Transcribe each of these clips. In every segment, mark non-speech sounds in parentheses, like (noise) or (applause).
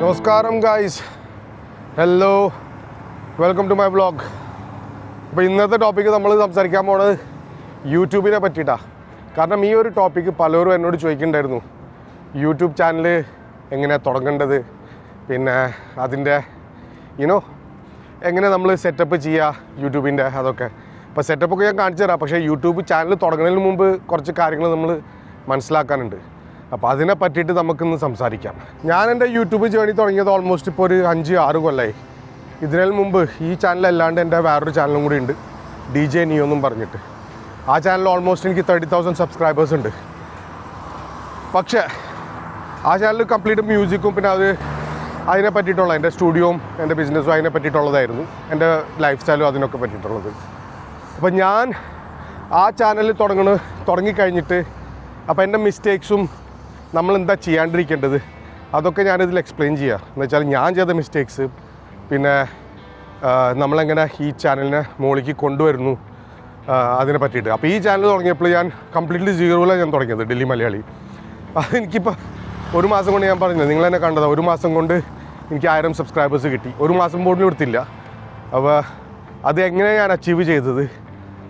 നമസ്കാരം guys hello welcome to my blog അപ്പോൾ ഇന്നത്തെ ടോപ്പിക്ക് നമ്മൾ സംസാരിക്കാൻ പോണത് യൂട്യൂബിനെ പറ്റിയിട്ടാണ് കാരണം ഈ ഒരു ടോപ്പിക്ക് പലരും എന്നോട് ചോദിക്കുന്നുണ്ടായിരുന്നു. യൂട്യൂബ് ചാനൽ എങ്ങനെയാണ് തുടങ്ങേണ്ടത്? പിന്നെ അതിന്റെ യുനോ എങ്ങനെ നമ്മൾ സെറ്റപ്പ് ചെയ്യുക യൂട്യൂബിന്റെ അതൊക്കെ? അപ്പോൾ സെറ്റപ്പൊക്കെ ഞാൻ കാണിച്ചു തരാം. പക്ഷേ യൂട്യൂബ് ചാനൽ തുടങ്ങുന്നതിന് മുമ്പ് കുറച്ച് കാര്യങ്ങൾ നമ്മൾ മനസ്സിലാക്കാനുണ്ട്. അപ്പോൾ അതിനെ പറ്റിയിട്ട് നമുക്കിന്ന് സംസാരിക്കാം. ഞാൻ എന്റെ യൂട്യൂബ് ജേണി തുടങ്ങിയത് ഓൾമോസ്റ്റ് ഇപ്പോൾ ഒരു അഞ്ച് ആറ് കൊല്ലമായി ഇതിനു മുമ്പ് ഈ ചാനലല്ലാണ്ട് എന്റെ വേറൊരു ചാനലും കൂടി ഉണ്ട്. ഡി ജെ നിയോ എന്നും പറഞ്ഞിട്ട്. ആ ചാനൽ ഓൾമോസ്റ്റ് എനിക്ക് തേർട്ടി തൗസൻഡ് സബ്സ്ക്രൈബേഴ്സ് ഉണ്ട്. പക്ഷേ ആ ചാനൽ കംപ്ലീറ്റ് മ്യൂസിക്കും പിന്നെ അത് അതിനെ പറ്റിയിട്ടുള്ള എന്റെ സ്റ്റുഡിയോയും എന്റെ ബിസിനസ്സും അതിനെ പറ്റിയിട്ടുള്ളതായിരുന്നു. എന്റെ ലൈഫ് സ്റ്റൈലും അതിനൊക്കെ പറ്റിയിട്ടുള്ളത്. അപ്പോൾ ഞാൻ ആ ചാനൽ തുടങ്ങണ തുടങ്ങിക്കഴിഞ്ഞിട്ട് അപ്പോൾ എന്റെ മിസ്റ്റേക്സും നമ്മൾ എന്താ ചെയ്യാണ്ടിരിക്കേണ്ടത് അതൊക്കെ ഞാനിതിൽ എക്സ്പ്ലെയിൻ ചെയ്യാം. എന്ന് വെച്ചാൽ ഞാൻ ചെയ്ത മിസ്റ്റേക്സ് പിന്നെ നമ്മളെങ്ങനെ ഈ ചാനലിനെ മുകളിലേക്ക് കൊണ്ടുവരുന്നു അതിനെ പറ്റിയിട്ട്. അപ്പോൾ ഈ ചാനൽ തുടങ്ങിയപ്പോൾ ഞാൻ കംപ്ലീറ്റ്ലി സീറോയിലാണ് ഞാൻ തുടങ്ങിയത് ഡൽഹി മലയാളി. അതെനിക്കിപ്പോൾ ഒരു മാസം കൊണ്ട് ഞാൻ പറഞ്ഞത് നിങ്ങൾ തന്നെ കണ്ടതാണ് ഒരു മാസം കൊണ്ട് എനിക്ക് ആയിരം സബ്സ്ക്രൈബേഴ്സ് കിട്ടി. ഒരു മാസം പോലും കൊടുത്തില്ല അപ്പോൾ അത് ഞാൻ അച്ചീവ് ചെയ്തത്?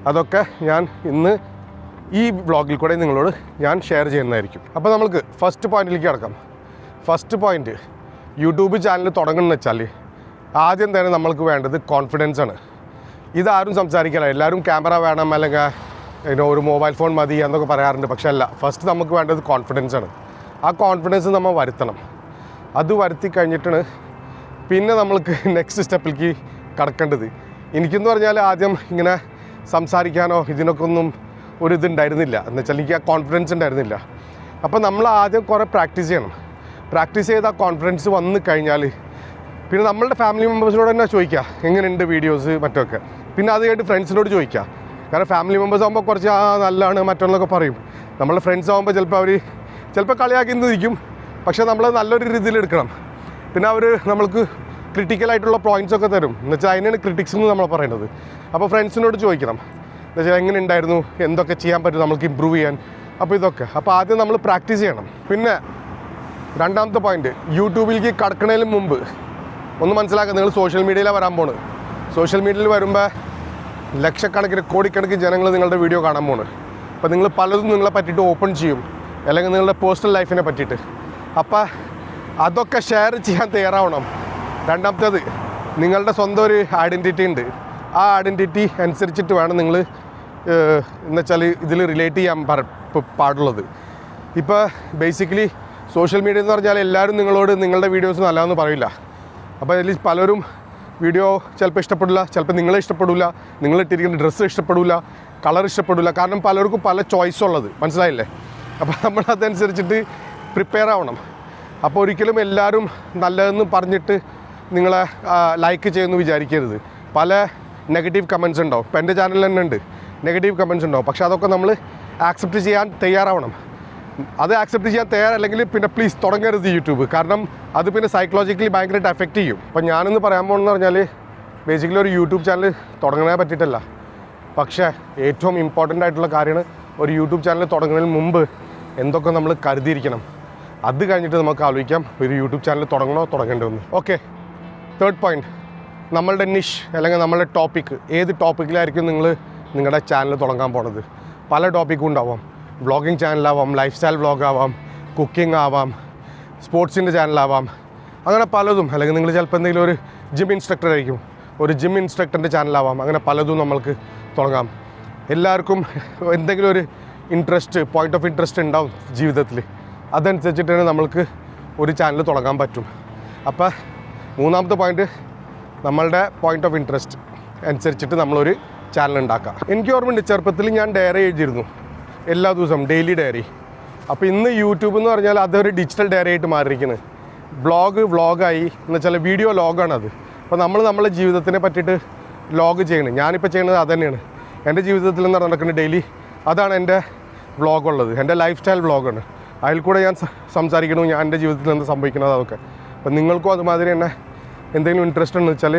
അതൊക്കെ ഞാൻ ഇന്ന് ഈ വ്ളോഗിൽ കൂടെ നിങ്ങളോട് ഞാൻ ഷെയർ ചെയ്യുന്നതായിരിക്കും. അപ്പോൾ നമുക്ക് ഫസ്റ്റ് പോയിന്റിലേക്ക് കിടക്കാം. ഫസ്റ്റ് പോയിന്റ് യൂട്യൂബ് ചാനൽ തുടങ്ങണമെന്ന് വെച്ചാൽ ആദ്യം തന്നെ നമ്മൾക്ക് വേണ്ടത് കോൺഫിഡൻസ് ആണ്. ഇതാരും സംസാരിക്കില്ല. എല്ലാവരും ക്യാമറ വേണം അല്ലെങ്കിൽ ഒരു മൊബൈൽ ഫോൺ മതി എന്നൊക്കെ പറയാറുണ്ട്. പക്ഷേ അല്ല ഫസ്റ്റ് നമുക്ക് വേണ്ടത് കോൺഫിഡൻസ് ആണ്. ആ കോൺഫിഡൻസ് നമ്മൾ വരുത്തണം. അത് വരുത്തി കഴിഞ്ഞിട്ടാണ് പിന്നെ നമ്മൾക്ക് നെക്സ്റ്റ് സ്റ്റെപ്പിലേക്ക് കടക്കേണ്ടത്. എനിക്കെന്ന് പറഞ്ഞാൽ ആദ്യം ഇങ്ങനെ സംസാരിക്കാനോ ഇതിനൊക്കെ ഒന്നും ഒരു ഇതുണ്ടായിരുന്നില്ല എന്ന് വെച്ചാൽ എനിക്ക് ആ കോൺഫിഡൻസ് ഉണ്ടായിരുന്നില്ല. അപ്പോൾ നമ്മൾ ആദ്യം കുറേ പ്രാക്ടീസ് ചെയ്യണം. പ്രാക്ടീസ് ചെയ്ത് ആ കോൺഫിഡൻസ് വന്നു കഴിഞ്ഞാൽ പിന്നെ നമ്മളുടെ ഫാമിലി മെമ്പേഴ്സിനോട് തന്നെ ചോദിക്കുക എങ്ങനെയുണ്ട് വീഡിയോസ് മറ്റൊക്കെ? പിന്നെ അത് കഴിഞ്ഞ് ഫ്രണ്ട്സിനോട് ചോദിക്കുക കാരണം ഫാമിലി മെമ്പേഴ്സ് ആകുമ്പോൾ കുറച്ച് ആ നല്ലതാണ് മറ്റുള്ളതൊക്കെ പറയും. നമ്മളെ ഫ്രണ്ട്സ് ആകുമ്പോൾ ചിലപ്പോൾ അവർ ചിലപ്പോൾ കളിയാക്കി നിന്നിരിക്കും പക്ഷേ നമ്മൾ നല്ലൊരു രീതിയിൽ എടുക്കണം. പിന്നെ അവർ നമ്മൾക്ക് ക്രിട്ടിക്കലായിട്ടുള്ള പോയിന്റ്സ് ഒക്കെ തരും. എന്ന് വെച്ചാൽ അതിനാണ് ക്രിട്ടിക്സ് എന്ന് നമ്മൾ പറയുന്നത്. അപ്പോൾ ഫ്രണ്ട്സിനോട് ചോദിക്കണം. എന്ന് വെച്ചാൽ എങ്ങനെ ഉണ്ടായിരുന്നു? എന്തൊക്കെ ചെയ്യാൻ പറ്റും? നമുക്ക് ഇമ്പ്രൂവ് ചെയ്യാൻ. അപ്പോൾ ഇതൊക്കെ. അപ്പോൾ ആദ്യം നമ്മൾ പ്രാക്ടീസ് ചെയ്യണം. പിന്നെ രണ്ടാമത്തെ പോയിന്റ് യൂട്യൂബിലേക്ക് കടക്കണതിന് മുമ്പ്. ഒന്ന് മനസ്സിലാക്കുക നിങ്ങൾ സോഷ്യൽ മീഡിയയിലാണ് വരാൻ പോണ്. സോഷ്യൽ മീഡിയയിൽ വരുമ്പോൾ ലക്ഷക്കണക്കിന് കോടിക്കണക്കിന് ജനങ്ങൾ നിങ്ങളുടെ വീഡിയോ കാണാൻ പോണ്. അപ്പോൾ നിങ്ങൾ പലതും നിങ്ങളെ പറ്റിയിട്ട് ഓപ്പൺ ചെയ്യും. അല്ലെങ്കിൽ നിങ്ങളുടെ പേഴ്സണൽ ലൈഫിനെ പറ്റിയിട്ട്. അപ്പോൾ അതൊക്കെ ഷെയർ ചെയ്യാൻ തയ്യാറാവണം. രണ്ടാമത്തേത് നിങ്ങളുടെ സ്വന്തം ഒരു ഐഡന്റിറ്റി ഉണ്ട്. ആ ഐഡന്റിറ്റി അനുസരിച്ചിട്ട് വേണം നിങ്ങൾ എന്നുവെച്ചാൽ ഇതിൽ റിലേറ്റ് ചെയ്യാൻ പാടുള്ളത്. ഇപ്പോൾ ബേസിക്കലി സോഷ്യൽ മീഡിയ എന്ന് പറഞ്ഞാൽ എല്ലാവരും നിങ്ങളോട് നിങ്ങളുടെ വീഡിയോസ് നല്ലതെന്ന് പറയില്ല. അപ്പോൾ അതിൽ പലരും വീഡിയോ ചിലപ്പോൾ ഇഷ്ടപ്പെടില്ല ചിലപ്പോൾ നിങ്ങളെ ഇഷ്ടപ്പെടില്ല നിങ്ങൾ ഇട്ടിരിക്കുന്ന ഡ്രസ്സ് ഇഷ്ടപ്പെടില്ല കളർ ഇഷ്ടപ്പെടില്ല കാരണം പലർക്കും പല ചോയ്സ് ഉള്ളത്. മനസ്സിലായില്ലേ? അപ്പോൾ നമ്മൾ അതനുസരിച്ചിട്ട് പ്രിപ്പയർ ആവണം. അപ്പോൾ ഒരിക്കലും എല്ലാവരും നല്ലതെന്ന് പറഞ്ഞിട്ട് നിങ്ങളെ ലൈക്ക് ചെയ്യുമെന്ന് വിചാരിക്കരുത്. പല നെഗറ്റീവ് കമൻസ് ഉണ്ടാവും. ഇപ്പം എന്റെ ചാനലിൽ തന്നെ ഉണ്ട്. നെഗറ്റീവ് കമൻസ് ഉണ്ടാവും. പക്ഷേ അതൊക്കെ നമ്മൾ ആക്സെപ്റ്റ് ചെയ്യാൻ തയ്യാറാവണം. അത് ആക്സെപ്റ്റ് ചെയ്യാൻ തയ്യാറല്ലെങ്കിൽ പിന്നെ പ്ലീസ് തുടങ്ങരുത് യൂട്യൂബ്. കാരണം അത് പിന്നെ സൈക്കോളജിക്കലി ഭയങ്കരമായിട്ട് എഫക്റ്റ് ചെയ്യും. അപ്പോൾ ഞാനിന്ന് പറയാൻ പോകണമെന്ന് പറഞ്ഞാൽ ബേസിക്കലി ഒരു യൂട്യൂബ് ചാനൽ തുടങ്ങണേ പറ്റിയിട്ടല്ല. പക്ഷേ ഏറ്റവും ഇമ്പോർട്ടന്റ് ആയിട്ടുള്ള കാര്യമാണ് ഒരു യൂട്യൂബ് ചാനൽ തുടങ്ങുന്നതിന് മുമ്പ് എന്തൊക്കെ നമ്മൾ കരുതിയിരിക്കണം. അത് കഴിഞ്ഞിട്ട് നമുക്ക് ആലോചിക്കാം ഒരു യൂട്യൂബ് ചാനൽ തുടങ്ങണോ തുടങ്ങേണ്ടതെന്ന് ഓക്കെ തേർഡ് പോയിന്റ് നമ്മളുടെ നിഷ് അല്ലെങ്കിൽ നമ്മളുടെ ടോപ്പിക്ക് ഏത് ടോപ്പിക്കിലായിരിക്കും നിങ്ങൾ നിങ്ങളുടെ ചാനൽ തുടങ്ങാൻ പോണത്? പല ടോപ്പിക്കും ഉണ്ടാവാം. വ്ളോഗിങ് ചാനലാവാം ലൈഫ് സ്റ്റൈൽ വ്ളോഗ് ആവാം കുക്കിംഗ് ആവാം സ്പോർട്സിന്റെ ചാനലാവാം അങ്ങനെ പലതും അല്ലെങ്കിൽ നിങ്ങൾ ചിലപ്പോൾ എന്തെങ്കിലും ഒരു ജിം ഇൻസ്ട്രക്ടർ ആയിരിക്കും. ഒരു ജിം ഇൻസ്ട്രക്ടറിന്റെ ചാനലാവാം അങ്ങനെ പലതും നമ്മൾക്ക് തുടങ്ങാം. എല്ലാവർക്കും എന്തെങ്കിലും ഒരു ഇൻട്രസ്റ്റ് പോയിന്റ് ഓഫ് ഇൻട്രസ്റ്റ് ഉണ്ടാവും ജീവിതത്തിൽ അതനുസരിച്ചിട്ട് തന്നെ നമ്മൾക്ക് ഒരു ചാനൽ തുടങ്ങാൻ പറ്റും. അപ്പോൾ മൂന്നാമത്തെ പോയിന്റ് നമ്മളുടെ പോയിന്റ് ഓഫ് ഇൻട്രസ്റ്റ് അനുസരിച്ചിട്ട് നമ്മളൊരു ചാനൽ ഉണ്ടാക്കാം. എനിക്ക് ഓർമ്മയുണ്ട് ചെറുപ്പത്തിൽ ഞാൻ ഡയറി എഴുതിയിരുന്നു. എല്ലാ ദിവസവും ഡെയിലി ഡയറി അപ്പോൾ ഇന്ന് യൂട്യൂബ് എന്ന് പറഞ്ഞാൽ അതൊരു ഡിജിറ്റൽ ഡയറി ആയിട്ട് മാറിയിരിക്കുന്നത് ബ്ലോഗ് വ്ളോഗായി എന്ന് വെച്ചാൽ വീഡിയോ ലോഗാണ് അത്. അപ്പോൾ നമ്മൾ നമ്മളെ ജീവിതത്തിനെ പറ്റിയിട്ട് ലോഗ് ചെയ്യണം. ഞാനിപ്പോൾ ചെയ്യുന്നത് തന്നെയാണ് എന്റെ ജീവിതത്തിൽ നടക്കുന്ന ഡെയിലി അതാണ് എന്റെ വ്ളോഗുള്ളത് എന്റെ ലൈഫ് സ്റ്റൈൽ വ്ളോഗാണ് അതിൽ കൂടെ ഞാൻ സംസാരിക്കണു ഞാൻ എന്റെ ജീവിതത്തിൽ എന്ത് സംഭവിക്കുന്നത് അതൊക്കെ. അപ്പം നിങ്ങൾക്കും അതുമാതിരി തന്നെ എന്തെങ്കിലും ഇൻട്രസ്റ്റ് ഉണ്ടെന്ന് വെച്ചാൽ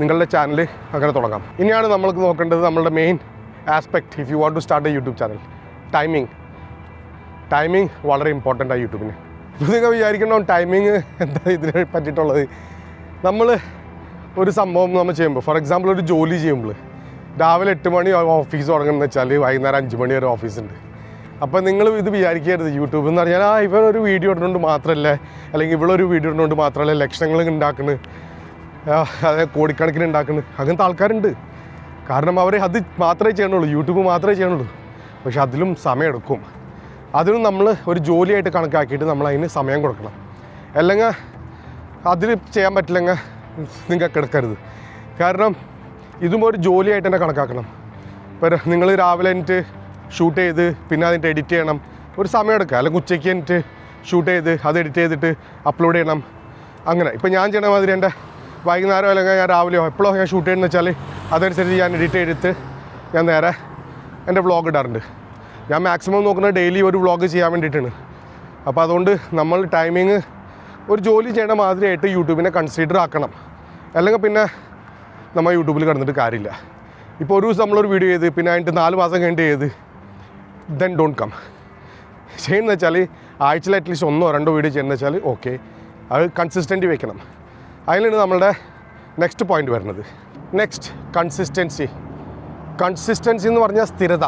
നിങ്ങളുടെ ചാനൽ അങ്ങനെ തുടങ്ങാം. ഇനിയാണ് നമ്മൾക്ക് നോക്കേണ്ടത് നമ്മളുടെ main aspect if you want to start a YouTube channel timing timing വളരെ ഇമ്പോർട്ടന്റ് ആണ് യൂട്യൂബിന് നിങ്ങൾ വിചാരിക്കണോ ടൈമിങ് എന്താ ഇതിനെ പറ്റിയിട്ടുള്ളത്? നമ്മൾ ഒരു സംഭവം നമ്മൾ ചെയ്യുമ്പോൾ ഫോർ എക്സാമ്പിൾ ഒരു ജോലി ചെയ്യുമ്പോൾ രാവിലെ എട്ട് മണി ഓഫീസ് തുടങ്ങുന്നത് വെച്ചാൽ വൈകുന്നേരം അഞ്ച് മണി വരെ ഓഫീസുണ്ട് അപ്പോൾ നിങ്ങൾ ഇത് വിചാരിക്കരുത് യൂട്യൂബ് എന്ന് പറഞ്ഞാൽ ആ ഇവരൊരു വീഡിയോ ഇടുന്നുണ്ട് മാത്രമല്ല അല്ലെങ്കിൽ ഇവളൊരു വീഡിയോ ഇടുന്നുണ്ട് മാത്രമല്ല ലക്ഷങ്ങൾ ഉണ്ടാക്കുന്നത് അതെ കോടിക്കണക്കിന് ഉണ്ടാക്കുന്നത് അങ്ങനത്തെ ആൾക്കാരുണ്ട്. കാരണം അവരെ അത് മാത്രമേ ചെയ്യണുള്ളൂ. യൂട്യൂബ് മാത്രമേ ചെയ്യണുള്ളൂ. പക്ഷെ അതിലും സമയമെടുക്കും അതിനും നമ്മൾ ഒരു ജോലിയായിട്ട് കണക്കാക്കിയിട്ട് നമ്മൾ അതിന് സമയം കൊടുക്കണം. അല്ലെങ്കിൽ അതിൽ ചെയ്യാൻ പറ്റില്ലെങ്കിൽ നിങ്ങൾക്ക് എടുക്കരുത് കാരണം ഇതും ഒരു ജോലിയായിട്ട് തന്നെ കണക്കാക്കണം. ഇപ്പോൾ നിങ്ങൾ രാവിലെ എന്നിട്ട് ഷൂട്ട് ചെയ്ത് പിന്നെ അതിന്റെ എഡിറ്റ് ചെയ്യണം. ഒരു സമയം എടുക്കുക അല്ലെങ്കിൽ ഉച്ചയ്ക്ക് എന്നിട്ട് ഷൂട്ട് ചെയ്ത് അത് എഡിറ്റ് ചെയ്തിട്ട് അപ്ലോഡ് ചെയ്യണം. അങ്ങനെ. ഇപ്പോൾ ഞാൻ ചെയ്യണ മാതിരി എന്റെ വൈകുന്നേരം അല്ലെങ്കിൽ ഞാൻ രാവിലെയോ എപ്പോഴോ ഞാൻ ഷൂട്ട് ചെയ്യുന്നത് വെച്ചാൽ അതനുസരിച്ച് ഞാൻ എഡിറ്റ് ചെയ്തിട്ട് ഞാൻ നേരെ എന്റെ വ്ളോഗ് ഇടാറുണ്ട്. ഞാൻ മാക്സിമം നോക്കുന്നത് ഡെയിലി ഒരു വ്ളോഗ് ചെയ്യാൻ വേണ്ടിയിട്ടാണ്. അപ്പോൾ അതുകൊണ്ട് നമ്മൾ ടൈമിങ് ഒരു ജോലി ചെയ്യണ മാതിരിയായിട്ട് യൂട്യൂബിനെ കൺസിഡർ ആക്കണം. അല്ലെങ്കിൽ പിന്നെ നമ്മൾ യൂട്യൂബിൽ കിടന്നിട്ട് കാര്യമില്ല. ഇപ്പോൾ ഒരു ദിവസം നമ്മളൊരു വീഡിയോ ചെയ്ത് പിന്നെ അതിന്റെ നാല് മാസം കഴിഞ്ഞിട്ട് ചെയ്ത് ദെൻ ഡോണ്ട് കം ചെയ്യുന്നത് വെച്ചാൽ ആഴ്ചയിൽ അറ്റ്ലീസ്റ്റ് ഒന്നോ രണ്ടോ വീഡിയോ ചെയ്യുന്നത് വെച്ചാൽ ഓക്കെ അത് കൺസിസ്റ്റന്റ് വെക്കണം. അതിലാണ് നമ്മളുടെ നെക്സ്റ്റ് പോയിന്റ് വരുന്നത്. നെക്സ്റ്റ് കൺസിസ്റ്റൻസി കൺസിസ്റ്റൻസി എന്ന് പറഞ്ഞാൽ സ്ഥിരത.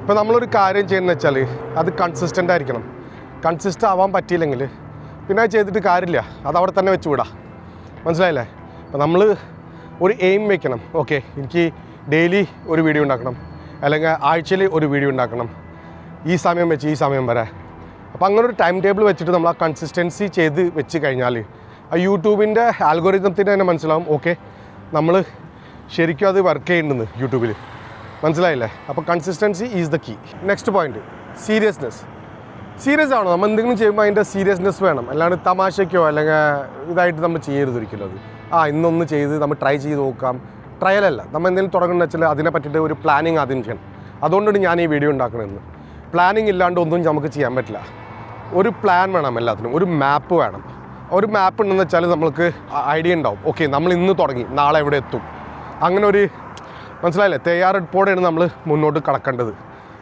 ഇപ്പോൾ നമ്മളൊരു കാര്യം ചെയ്യുന്നത് വെച്ചാൽ അത് കൺസിസ്റ്റന്റ് ആയിരിക്കണം. കൺസിസ്റ്റ് ആവാൻ പറ്റിയില്ലെങ്കിൽ പിന്നെ അത് ചെയ്തിട്ട് കാര്യമില്ല. അത് അവിടെ തന്നെ വെച്ച് വിടാം. മനസ്സിലായില്ലേ? അപ്പോൾ നമ്മൾ ഒരു എയിം വെക്കണം. ഓക്കെ എനിക്ക് ഡെയിലി ഒരു വീഡിയോ ഉണ്ടാക്കണം. അല്ലെങ്കിൽ ആഴ്ചയിൽ ഒരു വീഡിയോ ഉണ്ടാക്കണം. ഈ സമയം വെച്ച് ഈ സമയം വരെ. അപ്പോൾ അങ്ങനെ ഒരു ടൈം ടേബിൾ വെച്ചിട്ട് നമ്മൾ ആ കൺസിസ്റ്റൻസി ചെയ്ത് വെച്ച് കഴിഞ്ഞാൽ ആ യൂട്യൂബിന്റെ ആൽഗോറിതത്തിന് തന്നെ മനസ്സിലാവും ഓക്കെ നമ്മൾ ശരിക്കും അത് വർക്ക് ചെയ്യുന്നുണ്ട് യൂട്യൂബിൽ മനസ്സിലായില്ലേ? അപ്പോൾ consistency is the key next point seriousness serious ആണോ? നമ്മൾ എന്തെങ്കിലും ചെയ്യുമ്പോൾ അതിന്റെ സീരിയസ്നെസ് വേണം. അല്ലാണ്ട് തമാശയ്ക്കോ അല്ലെങ്കിൽ ഇതായിട്ട് നമ്മൾ ചെയ്യരുത് ഒരിക്കലും അത്. ആ ഇന്നൊന്ന് ചെയ്ത് നമ്മൾ ട്രൈ ചെയ്ത് നോക്കാം. ട്രയൽ അല്ല. നമ്മൾ എന്തെങ്കിലും തുടങ്ങുന്ന വെച്ചാൽ അതിനെ പറ്റിയിട്ട് ഒരു പ്ലാനിങ് ആദ്യം ചെയ്യണം. അതുകൊണ്ടാണ് ഞാൻ ഈ വീഡിയോ ഉണ്ടാക്കണമെന്ന് പ്ലാനിങ് ഇല്ലാണ്ട് ഒന്നും നമുക്ക് ചെയ്യാൻ പറ്റില്ല. ഒരു പ്ലാൻ വേണം എല്ലാത്തിനും. ഒരു മാപ്പ് വേണം. ഒരു മാപ്പ് ഉണ്ടെന്ന് വെച്ചാൽ നമ്മൾക്ക് ഐഡിയ ഉണ്ടാവും. ഓക്കെ നമ്മൾ ഇന്ന് തുടങ്ങി. നാളെ എവിടെ എത്തും. അങ്ങനെ ഒരു മനസ്സിലായില്ലേ? തയ്യാറെടുപ്പോടെയാണ് നമ്മൾ മുന്നോട്ട് കടക്കേണ്ടത്.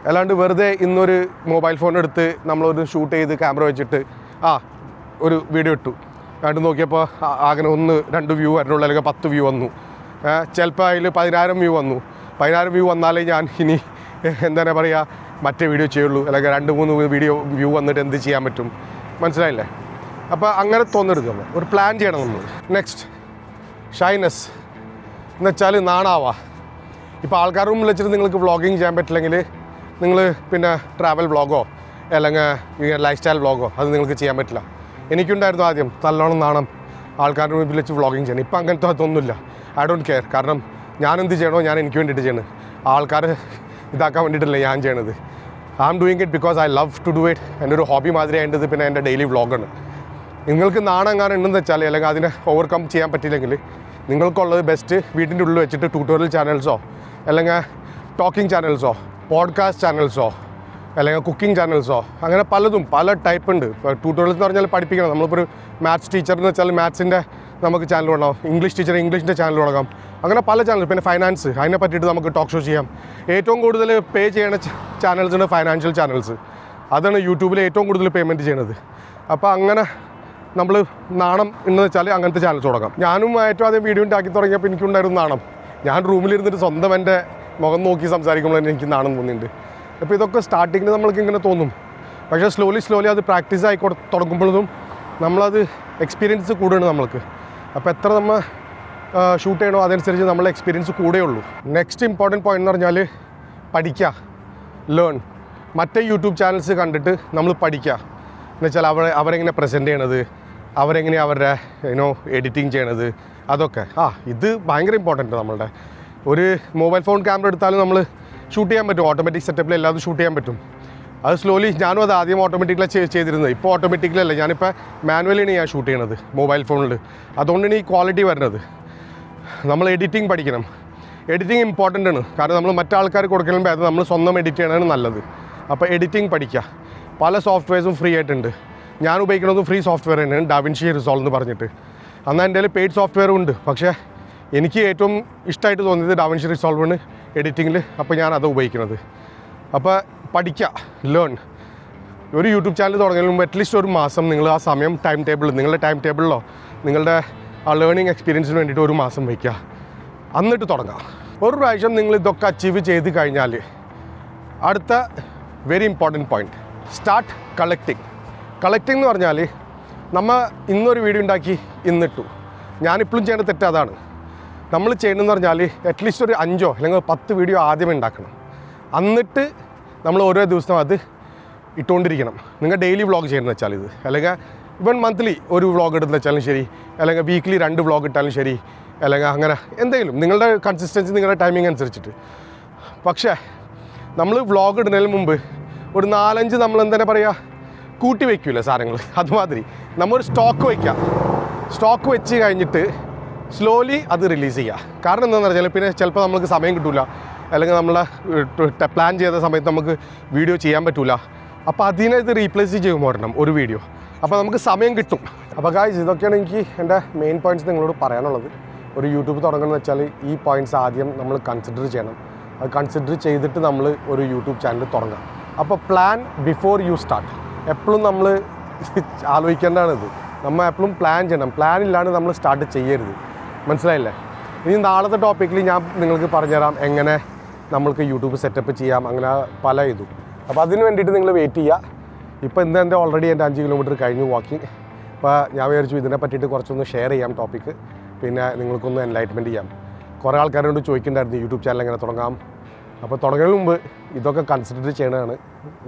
അല്ലാണ്ട് വെറുതെ ഇന്നൊരു മൊബൈൽ ഫോൺ എടുത്ത് നമ്മളൊരു ഷൂട്ട് ചെയ്ത് ക്യാമറ വെച്ചിട്ട് ആ ഒരു വീഡിയോ ഇട്ടു. കണ്ടു നോക്കിയപ്പോൾ അങ്ങനെ ഒന്ന് രണ്ട് വ്യൂ വരണുള്ളൂ അല്ലെങ്കിൽ പത്ത് വ്യൂ വന്നു. ചിലപ്പോൾ അതിൽ പതിനായിരം വ്യൂ വന്നു. പതിനായിരം വ്യൂ വന്നാലേ ഞാൻ ഇനി എന്താ പറയുക മറ്റേ വീഡിയോ ചെയ്യുള്ളൂ. അല്ലെങ്കിൽ രണ്ട് മൂന്ന് വീഡിയോ വ്യൂ വന്നിട്ട് എന്ത് ചെയ്യാൻ പറ്റും. മനസ്സിലായില്ലേ? അപ്പോൾ അങ്ങനെ തോന്നരുത് നമ്മൾ ഒരു പ്ലാൻ ചെയ്യണം നമ്മൾ നെക്സ്റ്റ് ഷൈനസ് എന്ന് വെച്ചാൽ നാണാവാ. ഇപ്പോൾ ആൾക്കാർ മുമ്പിൽ വെച്ചിട്ട് നിങ്ങൾക്ക് വ്ളോഗിങ് ചെയ്യാൻ പറ്റില്ലെങ്കിൽ നിങ്ങൾ പിന്നെ ട്രാവൽ വ്ളോഗോ അല്ലെങ്കിൽ ലൈഫ് സ്റ്റൈൽ വ്ളോഗോ അത് നിങ്ങൾക്ക് ചെയ്യാൻ പറ്റില്ല. എനിക്കുണ്ടായിരുന്നു ആദ്യം നല്ലോണം നാണം. ആൾക്കാരുടെ മുമ്പിൽ വെച്ച് വ്ളോഗിങ് ചെയ്യണം. ഇപ്പം അങ്ങനത്തെ അതൊന്നുമില്ല. ഐ ഡോണ്ട് കെയർ കാരണം ഞാൻ എന്ത് ചെയ്യണോ ഞാൻ എനിക്ക് വേണ്ടിയിട്ട് ചെയ്യണം. ആൾക്കാർ ഇതാക്കാൻ വേണ്ടിയിട്ടല്ല ഞാൻ ചെയ്യണത്. I am doing it because I love to do it എന്റെ ഒരു ഹോബി മാതിരി ആയിട്ടത് പിന്നെ എന്റെ ഡെയിലി വ്ളോഗാണ് നിങ്ങൾക്ക് നാണങ്ങാനും ഉണ്ടെന്ന് വെച്ചാൽ അല്ലെങ്കിൽ അതിനെ ഓവർകം ചെയ്യാൻ പറ്റിയില്ലെങ്കിൽ നിങ്ങൾക്കുള്ളത് ബെസ്റ്റ് വീട്ടിന്റെ ഉള്ളിൽ വെച്ചിട്ട് ട്യൂട്ടോറിയൽ ചാനൽസോ അല്ലെങ്കിൽ ടോക്കിംഗ് ചാനൽസോ പോഡ്കാസ്റ്റ് ചാനൽസോ അല്ലെങ്കിൽ കുക്കിംഗ് ചാനൽസോ അങ്ങനെ പലതും പല ടൈപ്പ് ഉണ്ട്. ഇപ്പോൾ ട്യൂട്ടോറിയൽസ് എന്ന് പറഞ്ഞാൽ പഠിപ്പിക്കണം. നമ്മളിപ്പോൾ ഒരു മാത്സ് ടീച്ചർ എന്ന് വെച്ചാൽ മാത്സിന്റെ നമുക്ക് ചാനൽ തുടങ്ങാം ഇംഗ്ലീഷ് ടീച്ചർ ഇംഗ്ലീഷിന്റെ ചാനൽ തുടങ്ങാം അങ്ങനെ പല ചാനൽ പിന്നെ ഫൈനാൻസ് അതിനെ പറ്റിയിട്ട് നമുക്ക് ടോക്ക് ഷോ ചെയ്യാം. ഏറ്റവും കൂടുതൽ പേ ചെയ്യണ ചാനൽസ് ഉണ്ട് ഫൈനാൻഷ്യൽ ചാനൽസ് അതാണ് യൂട്യൂബിൽ ഏറ്റവും കൂടുതൽ പേയ്മെന്റ് ചെയ്യണത്. അപ്പോൾ അങ്ങനെ നമ്മൾ നാണം എന്ന് വെച്ചാൽ അങ്ങനത്തെ ചാനൽസ് തുടങ്ങാം. ഞാനും ഏറ്റവും ആദ്യം വീഡിയോ ഉണ്ടാക്കി തുടങ്ങിയപ്പോൾ എനിക്കുണ്ടായിരുന്നു നാണം. ഞാൻ റൂമിലിരുന്നിട്ട് സ്വന്തം എന്റെ മുഖം നോക്കി സംസാരിക്കുമ്പോൾ എനിക്ക് നാണം തോന്നിയിട്ടുണ്ട്. അപ്പോൾ ഇതൊക്കെ സ്റ്റാർട്ടിങ്ങിൽ നമ്മൾക്ക് ഇങ്ങനെ തോന്നും. പക്ഷേ സ്ലോലി സ്ലോലി അത് പ്രാക്ടീസ് ആയി തുടങ്ങുമ്പോഴും നമ്മളത് എക്സ്പീരിയൻസ് കൂടുകയാണ് നമ്മൾക്ക്. അപ്പോൾ എത്ര നമ്മൾ ഷൂട്ട് ചെയ്യണോ അതനുസരിച്ച് നമ്മളെ എക്സ്പീരിയൻസ് കൂടെയുള്ളൂ നെക്സ്റ്റ് ഇമ്പോർട്ടന്റ് പോയിന്റ് എന്ന് പറഞ്ഞാൽ പഠിക്കുക ലേൺ മറ്റേ യൂട്യൂബ് ചാനൽസ് കണ്ടിട്ട് നമ്മൾ പഠിക്കുക എന്നുവെച്ചാൽ അവരെ അവരെങ്ങനെ പ്രസന്റ് ചെയ്യണത് അവരെങ്ങനെ അവരുടെ യുനോ എഡിറ്റിംഗ് ചെയ്യണത് അതൊക്കെ. ആ ഇത് ഭയങ്കര ഇമ്പോർട്ടന്റ് നമ്മളുടെ. ഒരു മൊബൈൽ ഫോൺ ക്യാമറ എടുത്താലും നമ്മൾ ഷൂട്ട് ചെയ്യാൻ പറ്റും. ഓട്ടോമാറ്റിക് സെറ്റപ്പിൽ എല്ലാതും ഷൂട്ട് ചെയ്യാൻ പറ്റും. അത് സ്ലോലി ഞാനും അത് ആദ്യം ഓട്ടോമാറ്റിക്കലാണ് ചെയ് ചെയ്തിരുന്നത്. ഇപ്പോൾ ഓട്ടോമാറ്റിക്കലല്ല ഞാനിപ്പോൾ മാനുവലിയാണ് ഞാൻ ഷൂട്ട് ചെയ്യണത് മൊബൈൽ ഫോണിൽ അതുകൊണ്ടാണ് ഈ ക്വാളിറ്റി വരുന്നത്. നമ്മൾ എഡിറ്റിംഗ് പഠിക്കണം. എഡിറ്റിംഗ് ഇമ്പോർട്ടന്റ് ആണ്. കാരണം നമ്മൾ മറ്റാൾക്കാർ കൊടുക്കലും അത് നമ്മൾ സ്വന്തം എഡിറ്റ് ചെയ്യണതാണ് നല്ലത്. അപ്പോൾ എഡിറ്റിംഗ് പഠിക്കുക പല സോഫ്റ്റ്വെയർസും ഫ്രീ ആയിട്ടുണ്ട്. ഞാൻ ഉപയോഗിക്കുന്നത് ഫ്രീ സോഫ്റ്റ്വെയർ തന്നെയാണ് ഡാവിൻഷി റിസോൾവ് എന്ന് പറഞ്ഞിട്ട്. അന്നാ എന്റെ പെയ്ഡ് സോഫ്റ്റ്വെയറും ഉണ്ട്. പക്ഷേ എനിക്ക് ഏറ്റവും ഇഷ്ടമായിട്ട് തോന്നിയത് ഡാവിൻഷി റിസോൾവാണ് എഡിറ്റിങ്ങിൽ അപ്പോൾ ഞാൻ അത് ഉപയോഗിക്കുന്നത്. അപ്പോൾ പഠിക്കുക ലേൺ ഒരു യൂട്യൂബ് ചാനൽ തുടങ്ങുന്നതിന് മുമ്പ് അറ്റ്ലീസ്റ്റ് ഒരു മാസം നിങ്ങൾ ആ സമയം ടൈം ടേബിൾ നിങ്ങളുടെ ടൈം ടേബിളിലോ നിങ്ങളുടെ ആ ലേണിംഗ് എക്സ്പീരിയൻസിന് വേണ്ടിയിട്ട് ഒരു മാസം വയ്ക്കുക എന്നിട്ട് തുടങ്ങാം. ഒരു പ്രാവശ്യം നിങ്ങൾ ഇതൊക്കെ അച്ചീവ് ചെയ്ത് കഴിഞ്ഞാൽ അടുത്ത very important point start collecting collecting എന്ന് പറഞ്ഞാൽ നമ്മൾ ഇന്നൊരു വീഡിയോ ഉണ്ടാക്കി ഇന്നിട്ടു. ഞാനിപ്പോഴും ചെയ്യേണ്ട തെറ്റ് അതാണ്. നമ്മൾ ചെയ്യണമെന്ന് പറഞ്ഞാൽ അറ്റ്ലീസ്റ്റ് ഒരു അഞ്ചോ അല്ലെങ്കിൽ പത്ത് വീഡിയോ ആദ്യം ഉണ്ടാക്കണം. എന്നിട്ട് നമ്മൾ ഓരോ ദിവസവും അത് ഇട്ടുകൊണ്ടിരിക്കണം. നിങ്ങൾ ഡെയിലി വ്ളോഗ് ചെയ്യുന്നത് വെച്ചാൽ ഇത്. അല്ലെങ്കിൽ ഇവൻ മന്ത്ലി ഒരു വ്ളോഗ് എടുത്ത് വെച്ചാലും ശരി. അല്ലെങ്കിൽ വീക്ക്ലി രണ്ട് വ്ളോഗ് ഇട്ടാലും ശരി. അല്ലെങ്കിൽ അങ്ങനെ എന്തെങ്കിലും നിങ്ങളുടെ കൺസിസ്റ്റൻസി നിങ്ങളുടെ ടൈമിംഗ് അനുസരിച്ചിട്ട്. പക്ഷേ നമ്മൾ വ്ളോഗ് ഇടുന്നതിന് മുമ്പ് ഒരു നാലഞ്ച് നമ്മൾ എന്താ പറയുക? കൂട്ടി വയ്ക്കൂല സാധനങ്ങൾ. (laughs) അതുമാതിരി നമ്മളൊരു സ്റ്റോക്ക് വയ്ക്കുക സ്റ്റോക്ക് വെച്ച് കഴിഞ്ഞിട്ട് സ്ലോലി അത് റിലീസ് ചെയ്യുക. കാരണം എന്താണെന്ന് പറഞ്ഞാൽ പിന്നെ ചിലപ്പോൾ നമുക്ക് സമയം കിട്ടില്ല അല്ലെങ്കിൽ നമ്മൾ പ്ലാൻ ചെയ്ത സമയത്ത് നമുക്ക് വീഡിയോ ചെയ്യാൻ പറ്റില്ല അപ്പോൾ അതിനെ ഇത് റീപ്ലേസ് ചെയ്യുമ്പോൾ ഒരെണ്ണം ഒരു വീഡിയോ അപ്പോൾ നമുക്ക് സമയം കിട്ടും. അപ്പോൾ ഗായ്സ് ഇതൊക്കെയാണ് എനിക്ക് എന്റെ മെയിൻ പോയിന്റ്സ് നിങ്ങളോട് പറയാനുള്ളത്. ഒരു യൂട്യൂബ് തുടങ്ങണമെന്ന് വെച്ചാൽ ഈ പോയിന്റ്സ് ആദ്യം നമ്മൾ കൺസിഡർ ചെയ്യണം. അത് കൺസിഡർ ചെയ്തിട്ട് നമ്മൾ ഒരു യൂട്യൂബ് ചാനൽ തുടങ്ങാം. അപ്പോൾ പ്ലാൻ ബിഫോർ യു സ്റ്റാർട്ട് എപ്പോഴും നമ്മൾ (laughs) ആലോചിക്കേണ്ടതാണ് ഇത് നമ്മൾ എപ്പോഴും പ്ലാൻ ചെയ്യണം. പ്ലാൻ ഇല്ലാണ്ട് നമ്മൾ സ്റ്റാർട്ട് ചെയ്യരുത്. മനസ്സിലായില്ലേ? ഇനി നാളത്തെ ടോപ്പിക്കിൽ ഞാൻ നിങ്ങൾക്ക് പറഞ്ഞുതരാം എങ്ങനെ നമ്മൾക്ക് യൂട്യൂബ് സെറ്റപ്പ് ചെയ്യാം അങ്ങനെ പല ഇതും. അപ്പോൾ അതിന് വേണ്ടിയിട്ട് നിങ്ങൾ വെയിറ്റ് ചെയ്യുക ഇപ്പോൾ ഇന്ന് എന്റെ ഓൾറെഡി എന്റെ അഞ്ച് കിലോമീറ്റർ കഴിഞ്ഞു വാക്കിങ് അപ്പോൾ ഞാൻ വിചാരിച്ചു ഇതിനെ പറ്റിയിട്ട് കുറച്ചൊന്ന് ഷെയർ ചെയ്യാം ടോപ്പിക്ക് പിന്നെ നിങ്ങൾക്കൊന്ന് എൻലൈറ്റ്മെന്റ് ചെയ്യാം. കുറേ ആൾക്കാരോട് ചോദിക്കേണ്ടായിരുന്നു യൂട്യൂബ് ചാനൽ എങ്ങനെ തുടങ്ങാം? അപ്പോൾ തുടങ്ങുന്നതിന് മുമ്പ് ഇതൊക്കെ കൺസിഡർ ചെയ്യണതാണ്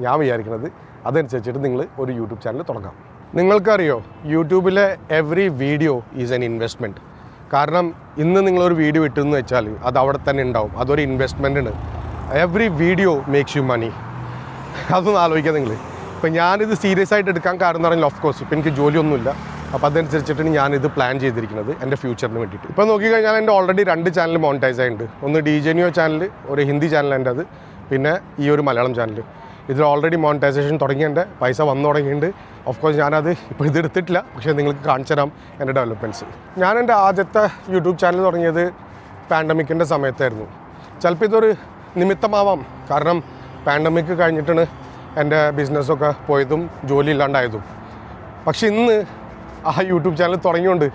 ഞാൻ വിചാരിക്കുന്നത് അതനുസരിച്ചിട്ട് നിങ്ങൾ ഒരു യൂട്യൂബ് ചാനൽ തുടങ്ങാം. നിങ്ങൾക്കറിയോ യൂട്യൂബിലെ every video is an investment കാരണം ഇന്ന് നിങ്ങളൊരു വീഡിയോ ഇട്ടെന്ന് വെച്ചാൽ അത് അവിടെ തന്നെ ഉണ്ടാവും. അതൊരു ഇൻവെസ്റ്റ്മെന്റ് ആണ്. Every video makes you money അതൊന്ന് ആലോചിക്കുക നിങ്ങൾ. ഇപ്പം ഞാനിത് സീരിയസ് ആയിട്ട് എടുക്കാൻ കാരണം എന്ന് പറഞ്ഞാൽ ഓഫ് കോഴ്സ് ഇപ്പം എനിക്ക് ജോലിയൊന്നുമില്ല. അപ്പോൾ അതനുസരിച്ചിട്ടാണ് ഞാനിത് പ്ലാൻ ചെയ്തിരിക്കുന്നത് എന്റെ ഫ്യൂച്ചറിന് വേണ്ടിയിട്ട്. ഇപ്പോൾ നോക്കിക്കഴിഞ്ഞാൽ എന്റെ ഓൾറെഡി രണ്ട് ചാനൽ മോണിറ്റൈസ് ആയിട്ടുണ്ട്. ഒന്ന് ഡി ജെനിയോ ചാനൽ ഒരു ഹിന്ദി ചാനൽ എന്റെ അത്. പിന്നെ ഈ ഒരു മലയാളം ചാനൽ ഇതിൽ ഓൾറെഡി മോണിറ്റൈസേഷൻ തുടങ്ങിയതിന്റെ പൈസ വന്നു തുടങ്ങിയിട്ടുണ്ട്. ഓഫ് കോഴ്സ് ഞാനത് ഇപ്പോൾ ഇത് എടുത്തിട്ടില്ല. പക്ഷേ നിങ്ങൾക്ക് കാണിച്ചു തരാം എന്റെ ഡെവലപ്മെന്റ്സ് ഞാൻ എന്റെ ആദ്യത്തെ യൂട്യൂബ് ചാനൽ തുടങ്ങിയത് പാൻഡമിക്കിന്റെ സമയത്തായിരുന്നു. ചിലപ്പോൾ ഇതൊരു നിമിത്തമാവാം. കാരണം പാൻഡമിക് കഴിഞ്ഞിട്ടാണ് എന്റെ ബിസിനസ്സൊക്കെ പോയതും ജോലി ഇല്ലാണ്ടായതും. പക്ഷെ ഇന്ന് ആ യൂട്യൂബ് ചാനൽ തുടങ്ങിയോണ്ട്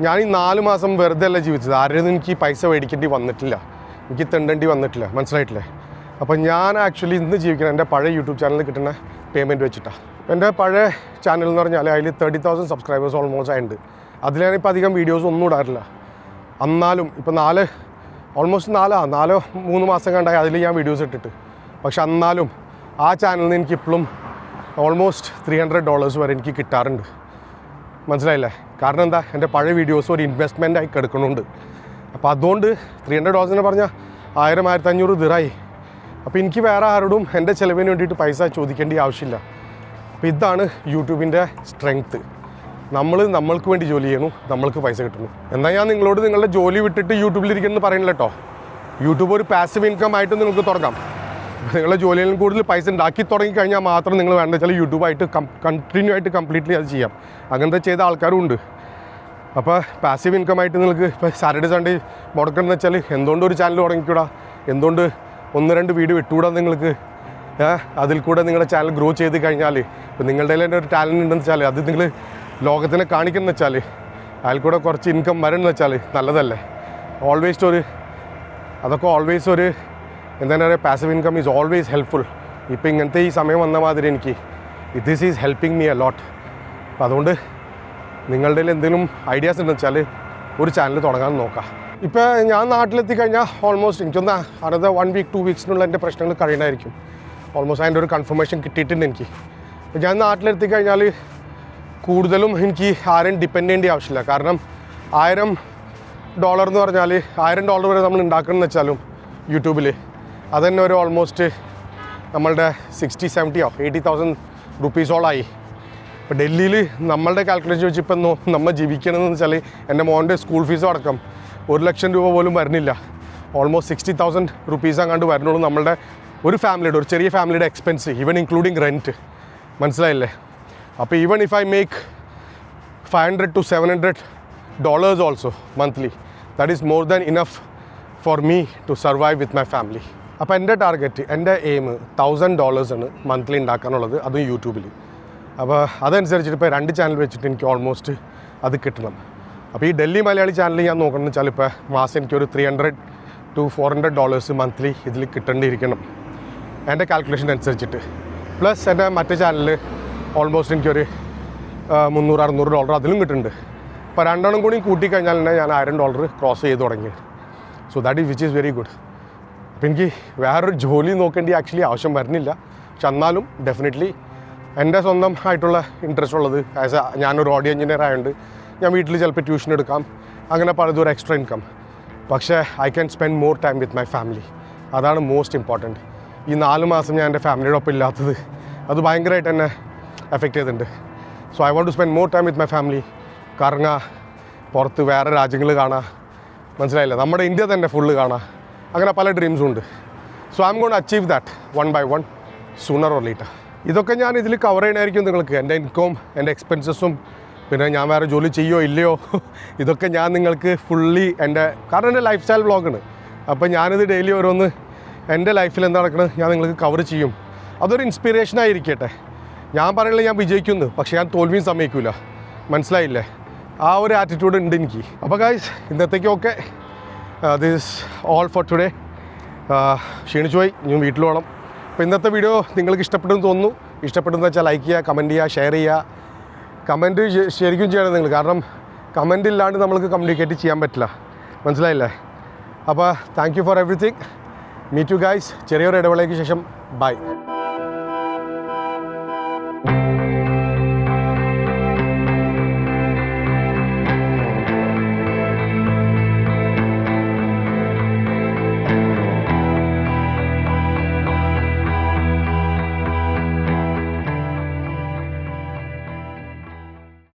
ഞാൻ ഈ നാല് മാസം വെറുതെ അല്ല ജീവിച്ചത്. ആരും എനിക്ക് പൈസ മേടിക്കേണ്ടി വന്നിട്ടില്ല. എനിക്ക് തെണ്ടേണ്ടി വന്നിട്ടില്ല. മനസ്സിലായിട്ടില്ലേ? അപ്പോൾ ഞാൻ ആക്ച്വലി ഇന്ന് ജീവിക്കണം എന്റെ പഴയ യൂട്യൂബ് ചാനലിൽ കിട്ടുന്ന പേയ്മെന്റ് വെച്ചിട്ടാണ് എന്റെ പഴയ ചാനൽ എന്ന് പറഞ്ഞാൽ അതിൽ തേർട്ടി തൗസൻഡ് സബ്സ്ക്രൈബേഴ്സ് ഓൾമോസ്റ്റ് ആയിട്ടുണ്ട് അതിലാണിപ്പോൾ അധികം വീഡിയോസ് ഒന്നും ഇടാറില്ല. എന്നാലും ഇപ്പോൾ നാല് ഓൾമോസ്റ്റ് നാലാ നാലോ മൂന്ന് മാസം കണ്ടായി അതിൽ ഞാൻ വീഡിയോസ് ഇട്ടിട്ട്. പക്ഷെ എന്നാലും ആ ചാനലിൽ നിന്ന് എനിക്ക് ഇപ്പോഴും ഓൾമോസ്റ്റ് ത്രീ ഹൺഡ്രഡ് ഡോളേഴ്സ് വരെ എനിക്ക് കിട്ടാറുണ്ട്. മനസ്സിലായില്ലേ? കാരണം എന്താ? എന്റെ പഴയ വീഡിയോസ് ഒരു ഇൻവെസ്റ്റ്മെന്റ് ആയി കിടക്കുന്നുണ്ട്. അപ്പോൾ അതുകൊണ്ട് ത്രീ ഹൺഡ്രഡ് ഡോളേഴ്സ് എന്ന് പറഞ്ഞാൽ ആയിരം ആയിരത്തി അഞ്ഞൂറ് ദിറായി. അപ്പോൾ എനിക്ക് വേറെ ആരോടും എന്റെ ചിലവിന് വേണ്ടിയിട്ട് പൈസ ചോദിക്കേണ്ട ആവശ്യമില്ല. അപ്പോൾ ഇതാണ് യൂട്യൂബിന്റെ സ്ട്രെങ്ത്ത് നമ്മൾ നമ്മൾക്ക് വേണ്ടി ജോലി ചെയ്യണു നമ്മൾക്ക് പൈസ കിട്ടുന്നു. എന്നാൽ ഞാൻ നിങ്ങളോട് നിങ്ങളുടെ ജോലി വിട്ടിട്ട് യൂട്യൂബിലിരിക്കുന്നു പറയുന്നില്ല കേട്ടോ യൂട്യൂബ് ഒരു പാസീവ് ഇൻകം ആയിട്ട് നിങ്ങൾക്ക് തുടങ്ങാം. നിങ്ങളുടെ ജോലിയിൽ കൂടുതൽ പൈസ ഉണ്ടാക്കി തുടങ്ങി കഴിഞ്ഞാൽ മാത്രം നിങ്ങൾ വേണ്ട വെച്ചാൽ യൂട്യൂബായിട്ട് കണ്ടിന്യൂ ആയിട്ട് കംപ്ലീറ്റ്ലി അത് ചെയ്യാം. അങ്ങനത്തെ ചെയ്ത ആൾക്കാരും ഉണ്ട് അപ്പോൾ പാസീവ് ഇൻകം ആയിട്ട് നിങ്ങൾക്ക് ഇപ്പോൾ സാറ്റർഡേ സൺഡേ മുടക്കണമെന്ന് വെച്ചാൽ എന്തുകൊണ്ട് ഒരു ചാനൽ തുടങ്ങിക്കൂടാ? എന്തുകൊണ്ട് ഒന്ന് രണ്ട് വീഡിയോ ഇട്ടുകൂടാ നിങ്ങൾക്ക്? അതിൽ കൂടെ നിങ്ങളുടെ ചാനൽ ഗ്രോ ചെയ്ത് കഴിഞ്ഞാൽ ഇപ്പോൾ നിങ്ങളുടെ തന്നെ ഒരു ടാലന്റ് ഉണ്ടെന്ന് വെച്ചാൽ അത് നിങ്ങൾ ലോകത്തിനെ കാണിക്കുന്ന വെച്ചാൽ അതിൽ കൂടെ കുറച്ച് ഇൻകം വരണമെന്ന് വെച്ചാൽ നല്ലതല്ലേ? ഓൾവേസ് ഒരു അതൊക്കെ ഓൾവേസ് ഒരു എന്താണ് പറയുക passive income is always helpful ഇപ്പോൾ ഇങ്ങനത്തെ ഈ സമയം വന്ന മാതിരി എനിക്ക് this is helping me a lot lot അപ്പോൾ അതുകൊണ്ട് നിങ്ങളുടെ എന്തെങ്കിലും ഐഡിയാസ് ഉണ്ടെന്ന് വെച്ചാൽ ഒരു ചാനൽ തുടങ്ങാൻ നോക്കാം. ഇപ്പോൾ ഞാൻ നാട്ടിലെത്തി കഴിഞ്ഞാൽ ഓൾമോസ്റ്റ് എനിക്കൊന്ന് അടുത്ത വൺ വീക്ക് ടു വീക്സിനുള്ള എന്റെ പ്രശ്നങ്ങൾ കഴിയണമായിരിക്കും ഓൾമോസ്റ്റ് അതിന്റെ ഒരു കൺഫർമേഷൻ കിട്ടിയിട്ടുണ്ട് എനിക്ക്. ഞാൻ നാട്ടിലെത്തി കഴിഞ്ഞാൽ കൂടുതലും എനിക്ക് ആരെയും ഡിപ്പെൻഡ് ചെയ്യേണ്ട ആവശ്യമില്ല. കാരണം ആയിരം ഡോളർ എന്ന് പറഞ്ഞാൽ ആയിരം ഡോളർ വരെ നമ്മൾ ഉണ്ടാക്കണമെന്ന് വെച്ചാലും യൂട്യൂബിൽ അത് തന്നെ ഒരു ഓൾമോസ്റ്റ് നമ്മളുടെ സിക്സ്റ്റി സെവന്റിയോ എയ്റ്റി തൗസൻഡ് റുപ്പീസോളായി ഇപ്പോൾ ഡൽഹിയിൽ നമ്മളുടെ കാൽക്കുലേഷൻ വെച്ച് ഇപ്പം നമ്മൾ ജീവിക്കണമെന്ന് വെച്ചാൽ എന്റെ മോന്റെ സ്കൂൾ ഫീസും അടക്കം ഒരു ലക്ഷം രൂപ പോലും വരുന്നില്ല. ഓൾമോസ്റ്റ് സിക്സ്റ്റി തൗസൻഡ് റുപ്പീസ് അങ്ങാണ്ട് വരുന്നുള്ളൂ നമ്മളുടെ ഒരു ഫാമിലിയുടെ ഒരു ചെറിയ ഫാമിലിയുടെ എക്സ്പെൻസ് ഈവൻ ഇൻക്ലൂഡിങ് റെന്റ് മനസ്സിലായില്ലേ? അപ്പോൾ even if I make five hundred to seven hundred dollars also monthly that is more than enough for me to survive with my family അപ്പോൾ എന്റെ ടാർഗറ്റ് എന്റെ എയിം തൗസൻഡ് ഡോളേഴ്സാണ് monthly ഉണ്ടാക്കാനുള്ളത് അതും യൂട്യൂബിൽ അപ്പോൾ അതനുസരിച്ചിട്ട് ഇപ്പോൾ രണ്ട് ചാനൽ വെച്ചിട്ട് എനിക്ക് ഓൾമോസ്റ്റ് അത് കിട്ടണം. അപ്പോൾ ഈ ഡൽഹി മലയാളി ചാനൽ ഞാൻ നോക്കണമെന്ന് വെച്ചാൽ ഇപ്പോൾ മാസം എനിക്കൊരു three hundred to four hundred dollars monthly ഇതിൽ കിട്ടേണ്ടിയിരിക്കണം. എന്റെ കാൽക്കുലേഷൻ അനുസരിച്ചിട്ട്. പ്ലസ് എന്റെ മറ്റു ചാനലിൽ ഓൾമോസ്റ്റ് എനിക്കൊരു മുന്നൂറ് അറുന്നൂറ് ഡോളർ അതിലും കിട്ടുന്നുണ്ട്. അപ്പോൾ രണ്ടെണ്ണം കൂടി കൂട്ടിക്കഴിഞ്ഞാൽ തന്നെ ഞാൻ ആയിരം ഡോളർ ക്രോസ് ചെയ്ത് തുടങ്ങി. So that which is very good അപ്പോൾ എനിക്ക് വേറൊരു ജോലി നോക്കേണ്ടി ആക്ച്വലി ആവശ്യം വരുന്നില്ല. പക്ഷെ എന്നാലും ഡെഫിനറ്റ്ലി എന്റെ സ്വന്തം ആയിട്ടുള്ള ഇൻട്രസ്റ്റ് ഉള്ളത് ആസ് എ ഞാനൊരു ഓഡിയോ എഞ്ചിനീയർ ആയതുകൊണ്ട് ഞാൻ വീട്ടിൽ ചിലപ്പോൾ ട്യൂഷൻ എടുക്കാം. അങ്ങനെ പലതും ഒരു എക്സ്ട്രാ ഇൻകം പക്ഷേ I can spend more time with my family അതാണ് മോസ്റ്റ് ഇമ്പോർട്ടന്റ് ഈ നാല് മാസം ഞാൻ എന്റെ ഫാമിലിയുടെ ഒപ്പം ഇല്ലാത്തത്. അത് ഭയങ്കരമായിട്ട് എന്നെ എഫക്റ്റ് ചെയ്തിട്ടുണ്ട്. So I want to spend more time with my family കറങ്ങുക പുറത്ത് വേറെ രാജ്യങ്ങൾ കാണുക മനസ്സിലായില്ല? നമ്മുടെ ഇന്ത്യ തന്നെ ഫുള്ള് കാണാം. അങ്ങനെ പല ഡ്രീംസും ഉണ്ട്. So I'm gonna achieve that one by one sooner or later ഇതൊക്കെ ഞാൻ ഇതിൽ കവർ ചെയ്യണമായിരിക്കും നിങ്ങൾക്ക്. എന്റെ ഇൻകവും എന്റെ എക്സ്പെൻസസും പിന്നെ ഞാൻ വേറെ ജോലി ചെയ്യോ ഇല്ലയോ? ഇതൊക്കെ ഞാൻ നിങ്ങൾക്ക് ഫുള്ളി എന്റെ കാരണം എന്റെ ലൈഫ് സ്റ്റൈൽ വ്ളോഗാണ് അപ്പോൾ ഞാനിത് ഡെയിലി ഓരോന്ന് എന്റെ ലൈഫിൽ എന്താ നടക്കുന്നത് ഞാൻ നിങ്ങൾക്ക് കവർ ചെയ്യും. അതൊരു ഇൻസ്പിറേഷൻ ആയിരിക്കട്ടെ. ഞാൻ പറയുന്നത് ഞാൻ വിജയിക്കുന്നു പക്ഷേ ഞാൻ തോൽവിയും സമ്മതിക്കില്ല മനസ്സിലായില്ലേ? ആ ഒരു ആറ്റിറ്റ്യൂഡ് ഉണ്ട് എനിക്ക്. അപ്പോൾ ഗായ്സ് ഇന്നത്തേക്കൊക്കെ ദിസ് ഓൾ ഫോർ ടുഡേ ക്ഷീണിച്ചു പോയി ഞാൻ വീട്ടിൽ പോകണം അപ്പോൾ ഇന്നത്തെ വീഡിയോ നിങ്ങൾക്ക് ഇഷ്ടപ്പെട്ടെന്ന് തോന്നുന്നു. ഇഷ്ടപ്പെട്ടെന്ന് വെച്ചാൽ ലൈക്ക് ചെയ്യുക കമന്റ് ചെയ്യുക ഷെയർ ചെയ്യുക. കമന്റ് ശരിക്കും ചെയ്യണം നിങ്ങൾ. കാരണം കമന്റ് ഇല്ലാണ്ട് നമ്മൾക്ക് കമ്മ്യൂണിക്കേറ്റ് ചെയ്യാൻ പറ്റില്ല. മനസ്സിലായില്ലേ? അപ്പോൾ thank you for everything meet you guys ചെറിയൊരു ഇടവേളയ്ക്ക് ശേഷം. ബൈ